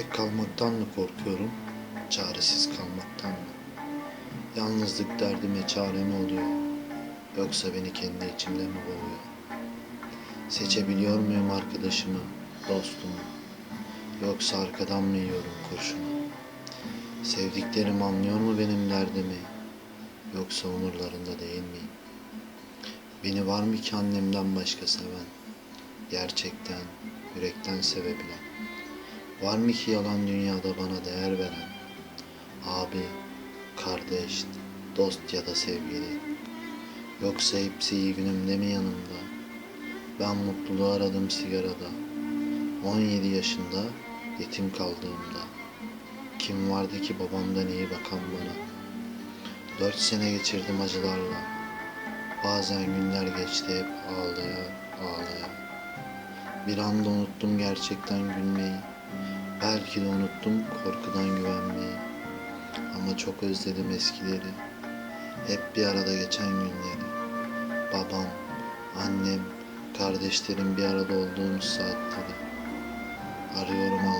Tek kalmaktan mı korkuyorum, çaresiz kalmaktan mı? Yalnızlık derdime çare mi oluyor, yoksa beni kendi içimde mi boğuyor? Seçebiliyor muyum arkadaşımı, dostumu, yoksa arkadan mı yiyorum kurşunu? Sevdiklerim anlıyor mu benim derdimi, yoksa umurlarında değil miyim? Beni var mı ki annemden başka seven, gerçekten, yürekten sevebilen? Var mı ki yalan dünyada bana değer veren? Abi, kardeş, dost ya da sevgili. Yoksa hepsi iyi günümde mi yanımda? Ben mutluluğu aradım sigarada. 17 yaşında yetim kaldığımda. Kim vardı ki babamdan iyi bakan bana? Dört sene geçirdim acılarla. Bazen günler geçti hep ağlaya ağlaya. Bir anda unuttum gerçekten gülmeyi. Belki de unuttum korkudan güvenmeyi. Ama çok özledim eskileri. Hep bir arada geçen günleri. Babam, annem, kardeşlerim bir arada olduğumuz saatleri. Arıyorum şimdi.